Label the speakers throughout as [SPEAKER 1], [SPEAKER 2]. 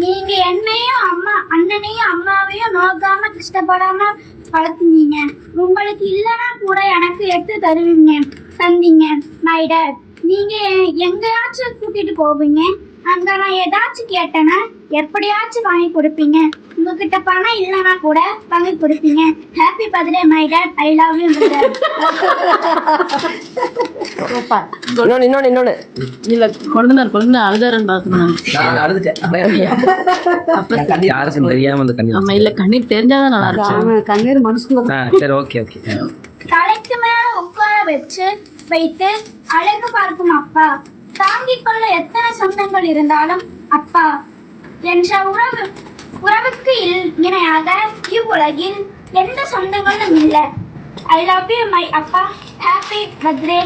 [SPEAKER 1] நீங்க என்னையும் அம்மா அண்ணனையும் அம்மாவையும் நோக்காம கஷ்டப்படாம வளர்த்துனீங்க உங்களுக்கு இல்லைன்னா கூட எனக்கு எடுத்து தருவீங்க தந்தீங்க மை டாட் நீங்க எங்கேயாச்சும் கூட்டிட்டு போவீங்க? அங்க நான் ஏதாச்சும் கேட்டேன்னா எப்படியாச்சும் வாங்கி கொடுப்பீங்க. உங்ககிட்ட பணம் இல்லைன்னா கூட வாங்கி கொடுப்பீங்க. Happy birthday my dad I love you
[SPEAKER 2] இன்னொன்னு இன்னொன்னு இன்னொன்னு.
[SPEAKER 3] இல்ல குழந்தைனார் குழந்தை அழுதாரன்னு பாக்கணும்
[SPEAKER 2] நான் அழுதுட்டேன்.
[SPEAKER 4] யாருக்கும் தெரியாம அந்த கண்ணி
[SPEAKER 3] ஆமா இல்ல கண்ணீர் தெரிஞ்சாதான் நல்லா இருக்கும்.
[SPEAKER 5] கண்ணீர் மனசுக்குள்ள
[SPEAKER 4] ஆ சரி ஓகே ஓகே.
[SPEAKER 1] தலைக்கு மேல உட்கார வச்சு வைத்து அழகு பார்க்கும் அப்பா. தாங்கிக் கொள்ள எத்தனை சொந்தங்கள் இருந்தாலும் அப்பா என்ற உறவு உறவுக்கு இல்- இணையாக இவ்வுலகில் எந்த சொந்தங்களும் இல்லை. ஐ லவ் யூ மை அப்பா. ஹாப்பி பர்த்டே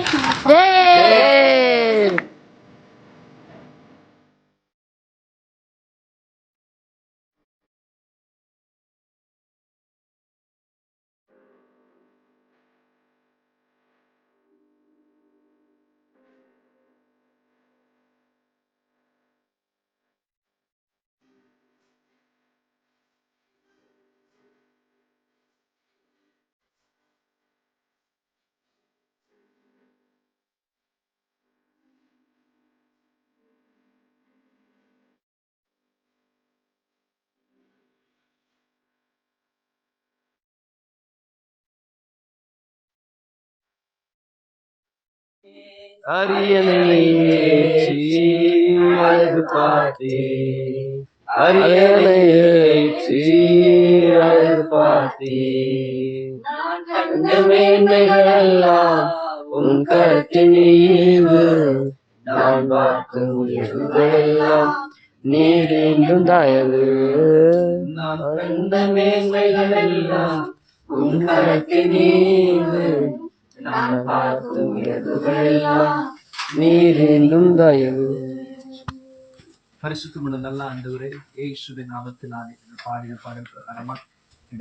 [SPEAKER 4] அரியணையை பார்த்தே அரியணையை பார்த்தே அந்த மேன்மைகளெல்லாம் உன் கருத்தின் நான் பார்க்கும் உயர்வுகளெல்லாம் நீர் என்றும் தயவு நான் கண்ட மேன்மைகளெல்லாம் உன் கருத்தின் நான் பார்க்கும் உயர்வுகளெல்லாம் நீர் என்றும் தயவு.
[SPEAKER 6] பரிசுத்தமுள்ள நல்ல ஆண்டவரே இயேசுவின் நாமத்தினாலே இந்த பாடின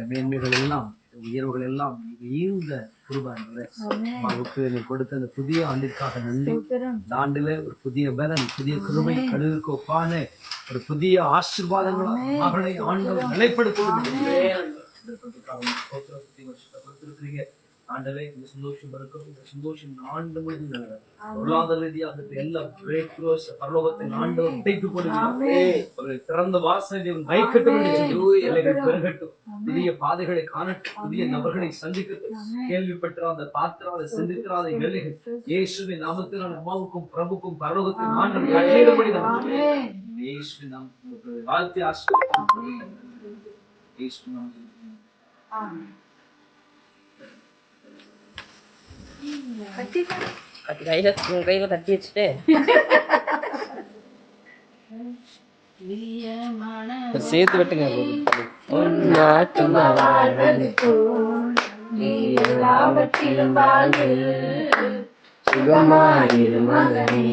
[SPEAKER 6] மேன்மைகள் எல்லாம் உயர்வுகள் எல்லாம் ஈர்ந்த குருபாண்டவரே நீ கொடுத்த அந்த புதிய ஆண்டிற்காக நன்றி. இந்த ஆண்டுல ஒரு புதிய பலன் புதிய கிருபை கழுவுக்கு ஒப்பான ஒரு புதிய ஆசீர்வாதங்கள் மகளை ஆண்டவர் நிலைப்படுத்துவீங்க ஆண்டவே இந்த சந்தோஷம் இருக்கும் இந்த சந்தோஷம் ஆண்டு முழுதும் பொருளாதார ரீதியாக எல்லா பிரேக் த்ரூஸ் பரலோகத்தின் ஆண்டவர் உடைத்து ஒரு திறந்த வாசனை வைக்கட்டும் பெருகட்டும். புதிய பாதைகளை காணட்டும். புதிய நபர்களை சந்திக்கட்டும். கேள்விப்பட்ட அந்த பாத்திராத சிந்திக்கிறாத எல்லைகள் இயேசுவின் நாமத்தினால் அம்மாவுக்கும் பிரபுக்கும் பரலோகத்தின் ஆண்டவர் கட்டளையிடபடிதான் இயேசுவின் நாமத்தில் வாழ்த்தி ஆசீர்வதிக்கிறேன். இயேசுவின் நாமத்தில்
[SPEAKER 2] கத்தி கையில உன் கையில தட்டி வச்சுட்டு
[SPEAKER 4] சேர்த்து வெட்டுங்க சுகமாயிரு மகனே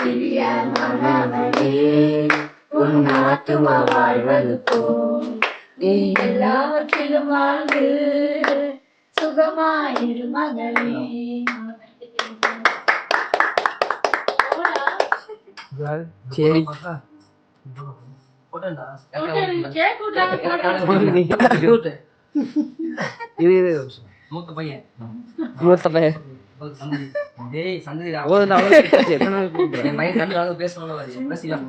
[SPEAKER 4] பிரியமானவனே உன் ஆத்துமா வாழ்வது போல் நீ
[SPEAKER 1] எல்லாவற்றிலும் வாழ்ந்து சுகமாயிரு மகளே.
[SPEAKER 4] சரி
[SPEAKER 6] மூத்த பையன்.
[SPEAKER 4] மூத்த பையன்.
[SPEAKER 6] சந்ததி. டேய்
[SPEAKER 4] கூப்பிடுறேன்?
[SPEAKER 6] என் பையன் கண்டு அளவு பேசணும் பேசிடலாம்.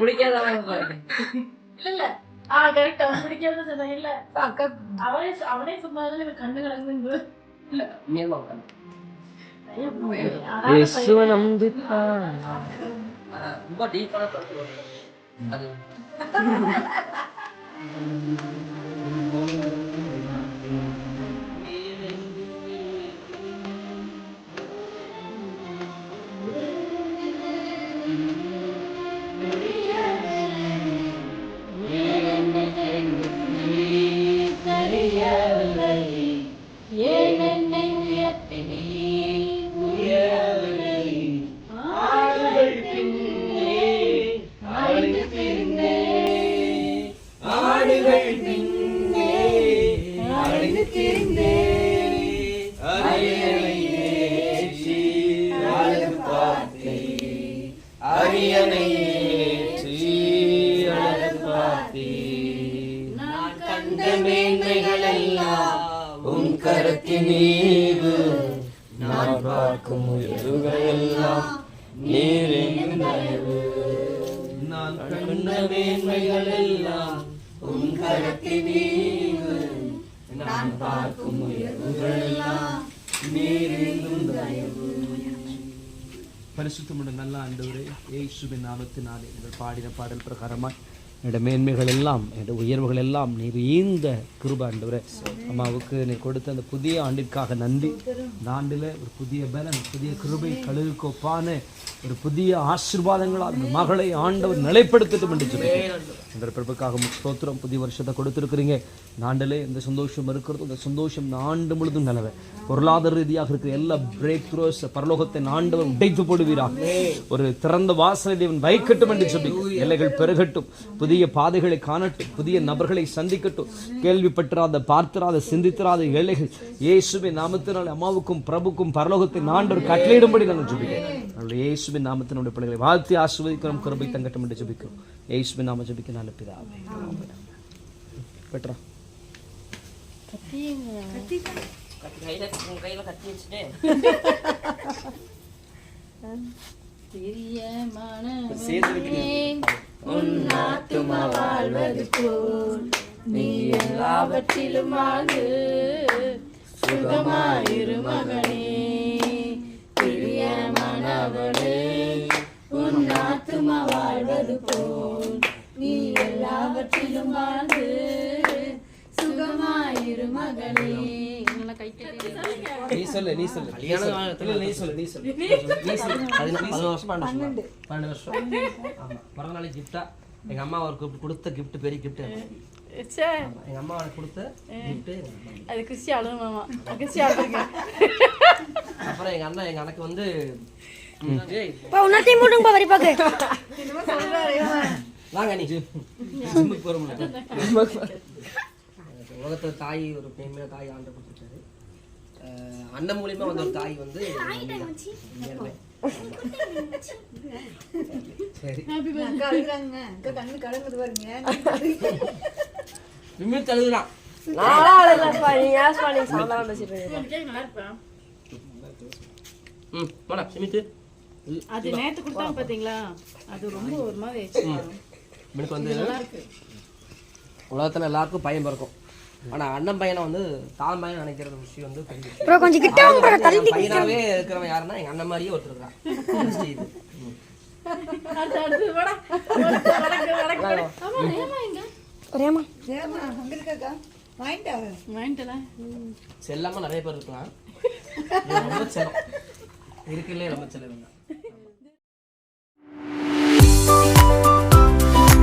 [SPEAKER 6] பிடிக்காதவன்
[SPEAKER 3] இல்ல ஆ கரெக்ட் அவன் பிடிக்காத சொன்னேன் இல்ல அவனே அவனே சும்மா கண்ணு கலங்குது
[SPEAKER 4] இயேசுவை நம்பித்தான்
[SPEAKER 6] ரொம்ப டீப்பான அது உன் கரத்தின் மீது நான் பார்க்கும் உயர்வுகள் எல்லாம் நீரின் தயவு நான் கண்ட மேன்மைகள் எல்லாம் உன் கரத்தின் மீது நான் பார்க்கும் உயர்வுகள் எல்லாம் நீரின் தயவு பரிசுத்தமுள்ள நல்ல ஆண்டவரே இயேசுவின் நாமத்தினாலே எங்கள் பாடின பாடல் பிரகாரமாய் என்னோட மேன்மைகள் எல்லாம் என்னோட உயர்வுகள் எல்லாம் நீர் ஈந்த கிருப ஆண்டவரே அம்மாவுக்கு நீ கொடுத்த அந்த புதிய ஆண்டிற்காக நன்றி. இந்த ஆண்டில் ஒரு புதிய பலன் புதிய கிருபை கழுகுக்கு ஒரு புதிய ஆசீர்வாதங்களால் இந்த மகளை ஆண்டவர் நிலைப்படுத்தட்டும் என்று சொல்லுங்கள் எங்கள் பிறப்புக்காக ஸ்தோத்திரம் புதிய வருஷத்தை கொடுத்துருக்கிறீங்க. இந்த ஆண்டிலே இந்த சந்தோஷம் இருக்கிறது. இந்த சந்தோஷம் இந்த ஆண்டு முழுதும் நிலவை. பொருளாதார ரீதியாக இருக்கிற எல்லா பிரேக் த்ரோஸ் பரலோகத்தை ஆண்டவர் உடைத்து போடுவீராக. ஒரு திறந்த வாசலை தேவன் வைக்கட்டும் என்று சொல்லி. எல்லைகள் பெருகட்டும். புதிய பாதைகளை காணட்டும். புதிய நபர்களை சந்திக்கட்டும். கேள்விப்பட்டிராத பார்த்திராத சிந்தித்திராத ஏழைகள் இயேசுவின் நாமத்தினால் அம்மாவுக்கும் பிரபுக்கும் பரலோகத்தின் ஆண்டவர் கட்டளையிடும்படி நாங்கள் ஜெபிக்கிறோம் நம்முடைய இயேசுவின் நாமத்தினுடைய பிள்ளைகளை வாழ்த்தி ஆசிர்வதிக்கிறோம் கருபை தங்கட்டும் என்று ஜபிக்கிறோம். இயேசுவின் நாம ஜபிக்க நல்ல பிதாவே. பெட்ரா.
[SPEAKER 3] வாழ்வது போல் நீ எல்லாவற்றிலும் வாழ்ந்து சுகமாயிரு மகனே. பிரியமானவளே உன் ஆத்துமா வாழ்வது போல். நீ எல்லாவற்றிலும் வாழ்ந்து சுகமாயிரு கை
[SPEAKER 6] நீ சொல்லு நீ சொல்லு. நீ சொல்லு. நீ சொல்லு நீ சொல்லு. பதினொன்று வருஷம் பன்னெண்டு பன்னெண்டு. வருஷம். ஆமா. பிறந்த நாளைக்கு கிஃப்டா எங்க அம்மா அவருக்கு கொடுத்த கிஃப்ட் பெரிய கிஃப்ட்
[SPEAKER 3] சே
[SPEAKER 6] எங்க அம்மா கொடுத்த கிஃப்ட்
[SPEAKER 3] அது கிறிஸ்டி அழுகும் மாமா கிறிஸ்டி அழுகுங்க
[SPEAKER 6] அப்புறம் எங்க அண்ணன் எங்க அண்ணனுக்கு வந்து ஏய்,
[SPEAKER 2] உன்னத்தையும் போட்டுங்கப்பா வரி பாக்கு
[SPEAKER 6] வாங்க நீ ஜிம்முக்கு போறோம்ல உலகத்துல தாய் ஒரு பெண்மையான தாய் ஆண்டு கொடுத்துருக்காரு. அண்ணன் மூலியமா வந்த ஒரு தாய் வந்து விமித் அழுகுறான்
[SPEAKER 4] நாளா ஆஸ்பா நீங்க சாதாரண வச்சிருக்கீங்க
[SPEAKER 3] நல்லா இருப்பேன்.
[SPEAKER 6] ம் போடா சிமித்து.
[SPEAKER 3] அது நேத்து கொடுத்தாங்க பாத்தீங்களா? அது ரொம்ப ஒரு மாதிரி.
[SPEAKER 6] எனக்கு வந்து உலகத்துல எல்லாருக்கும் பையன் பிறக்கும். ஆனா அண்ணன் பையனை வந்து தான் பையன் நினைக்கிற விஷயம் வந்து பெரிய
[SPEAKER 2] கொஞ்சம் கிட்ட வாங்க bro, தள்ளி
[SPEAKER 6] என் பையனாவே இருக்கிறவன் யாருன்னா எங்க அண்ணன் மாதிரியே ஒருத்தர் இருக்கான் இது. செல்லாம நிறைய பேர் இருக்கலாம். ரொம்ப செல்லம். இருக்குல்லே ரொம்ப செல்லம்